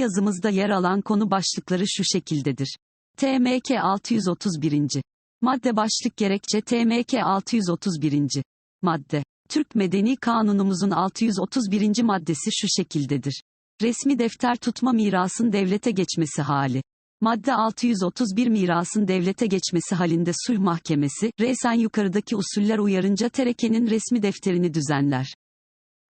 yazımızda yer alan konu başlıkları şu şekildedir. TMK 631. Madde başlık gerekçe TMK 631. Madde. Türk Medeni Kanunumuzun 631. maddesi şu şekildedir. Resmi defter tutma mirasın devlete geçmesi hali. Madde 631 mirasın devlete geçmesi halinde sulh mahkemesi, resen yukarıdaki usuller uyarınca terekenin resmi defterini düzenler.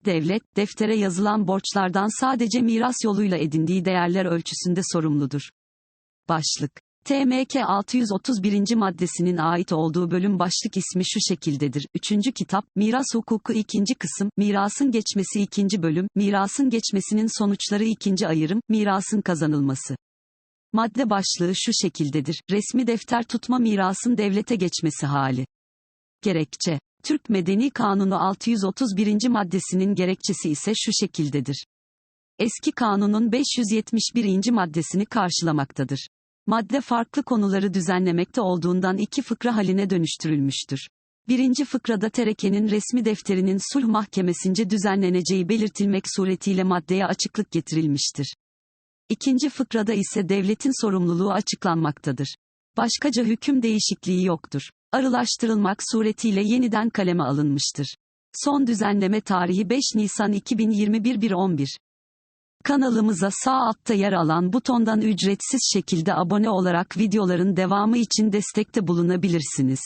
Devlet, deftere yazılan borçlardan sadece miras yoluyla edindiği değerler ölçüsünde sorumludur. Başlık TMK 631. maddesinin ait olduğu bölüm başlık ismi şu şekildedir. 3. kitap, Miras Hukuku 2. kısım, Mirasın geçmesi 2. bölüm, Mirasın geçmesinin sonuçları 2. ayırım, Mirasın kazanılması. Madde başlığı şu şekildedir. Resmi defter tutma mirasın devlete geçmesi hali. Gerekçe. Türk Medeni Kanunu 631. maddesinin gerekçesi ise şu şekildedir. Eski kanunun 571. maddesini karşılamaktadır. Madde farklı konuları düzenlemekte olduğundan iki fıkra haline dönüştürülmüştür. Birinci fıkrada terekenin resmi defterinin sulh mahkemesince düzenleneceği belirtilmek suretiyle maddeye açıklık getirilmiştir. İkinci fıkrada ise devletin sorumluluğu açıklanmaktadır. Başkaca hüküm değişikliği yoktur. Arılaştırılmak suretiyle yeniden kaleme alınmıştır. Son düzenleme tarihi 5 Nisan 2021 1.11. Kanalımıza sağ altta yer alan butondan ücretsiz şekilde abone olarak videoların devamı için destekte bulunabilirsiniz.